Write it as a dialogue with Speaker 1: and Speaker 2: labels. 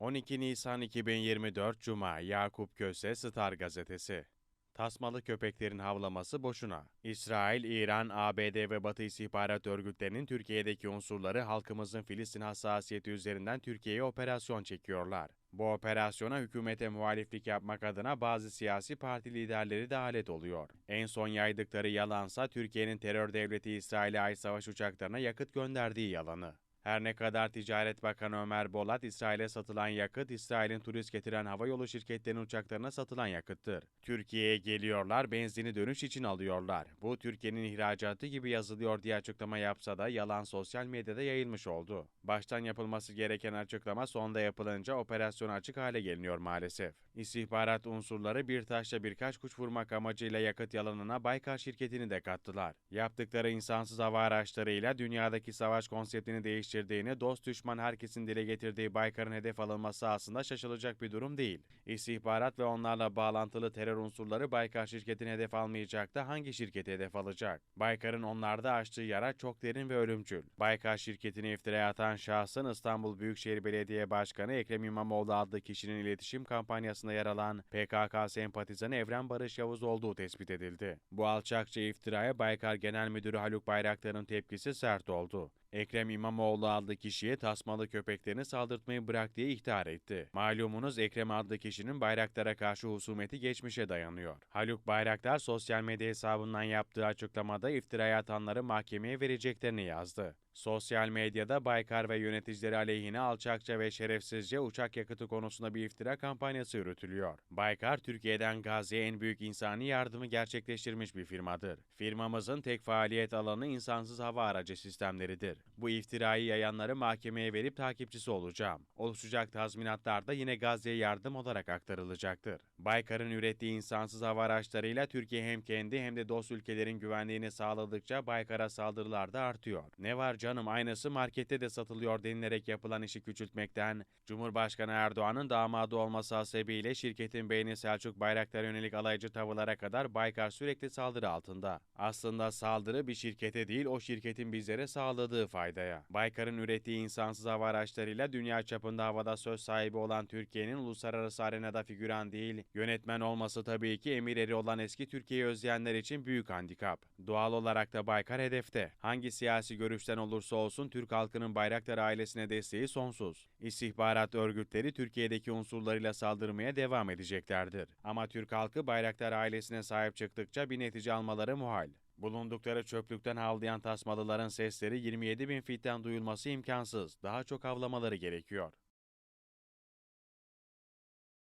Speaker 1: 12 Nisan 2024 Cuma Yakup Köse Star Gazetesi Tasmalı köpeklerin havlaması boşuna. İsrail, İran, ABD ve Batı istihbarat örgütlerinin Türkiye'deki unsurları halkımızın Filistin hassasiyeti üzerinden Türkiye'ye operasyon çekiyorlar. Bu operasyona hükümete muhaliflik yapmak adına bazı siyasi parti liderleri de alet oluyor. En son yaydıkları yalansa Türkiye'nin terör devleti İsrail'e ait savaş uçaklarına yakıt gönderdiği yalanı. Her ne kadar Ticaret Bakanı Ömer Bolat, İsrail'e satılan yakıt, İsrail'in turist getiren havayolu şirketlerinin uçaklarına satılan yakıttır. Türkiye'ye geliyorlar, benzini dönüş için alıyorlar. Bu Türkiye'nin ihracatı gibi yazılıyor diye açıklama yapsa da yalan sosyal medyada yayılmış oldu. Baştan yapılması gereken açıklama sonda yapılınca operasyon açık hale geliniyor maalesef. İstihbarat unsurları bir taşla birkaç kuş vurmak amacıyla yakıt yalanına Baykar şirketini de kattılar. Yaptıkları insansız hava araçlarıyla dünyadaki savaş konseptini değiştirdiğini, dost düşman herkesin dile getirdiği Baykar'ın hedef alınması aslında şaşılacak bir durum değil. İstihbarat ve onlarla bağlantılı terör unsurları Baykar şirketini hedef almayacak da hangi şirketi hedef alacak? Baykar'ın onlarda açtığı yara çok derin ve ölümcül. Baykar şirketini iftiraya atan şahsın İstanbul Büyükşehir Belediye Başkanı Ekrem İmamoğlu adlı kişinin iletişim kampanyasında yer alan PKK sempatizanı Evren Barış Yavuz olduğu tespit edildi. Bu alçakça iftiraya Baykar Genel Müdürü Haluk Bayraktar'ın tepkisi sert oldu. Ekrem İmamoğlu adlı kişiye tasmalı köpeklerini saldırtmayı bırak diye ihtar etti. Malumunuz Ekrem adlı kişinin Bayraktar'a karşı husumeti geçmişe dayanıyor. Haluk Bayraktar sosyal medya hesabından yaptığı açıklamada iftiraya atanları mahkemeye vereceklerini yazdı. Sosyal medyada Baykar ve yöneticileri aleyhine alçakça ve şerefsizce uçak yakıtı konusunda bir iftira kampanyası yürütülüyor. Baykar, Türkiye'den Gazze'ye en büyük insani yardımı gerçekleştirmiş bir firmadır. Firmamızın tek faaliyet alanı insansız hava aracı sistemleridir. Bu iftirayı yayanları mahkemeye verip takipçisi olacağım. Oluşacak tazminatlar da yine Gazze'ye yardım olarak aktarılacaktır. Baykar'ın ürettiği insansız hava araçlarıyla Türkiye hem kendi hem de dost ülkelerin güvenliğini sağladıkça Baykar'a saldırılar da artıyor. Ne var canım aynısı markette de satılıyor denilerek yapılan işi küçültmekten, Cumhurbaşkanı Erdoğan'ın damadı olması hasebiyle şirketin beyni Selçuk Bayraktar yönelik alaycı tavırlara kadar Baykar sürekli saldırı altında. Aslında saldırı bir şirkete değil o şirketin bizlere sağladığı faydaya. Baykar'ın ürettiği insansız hava araçlarıyla dünya çapında havada söz sahibi olan Türkiye'nin uluslararası arenada figüran değil, yönetmen olması tabii ki emir eri olan eski Türkiye'yi özleyenler için büyük handikap. Doğal olarak da Baykar hedefte. Hangi siyasi görüşten olursa olsun Türk halkının Bayraktar ailesine desteği sonsuz. İstihbarat örgütleri Türkiye'deki unsurlarıyla saldırmaya devam edeceklerdir. Ama Türk halkı Bayraktar ailesine sahip çıktıkça bir netice almaları muhal. Bulundukları çöplükten havlayan tasmalıların sesleri 27 bin fitten duyulması imkansız. Daha çok havlamaları gerekiyor.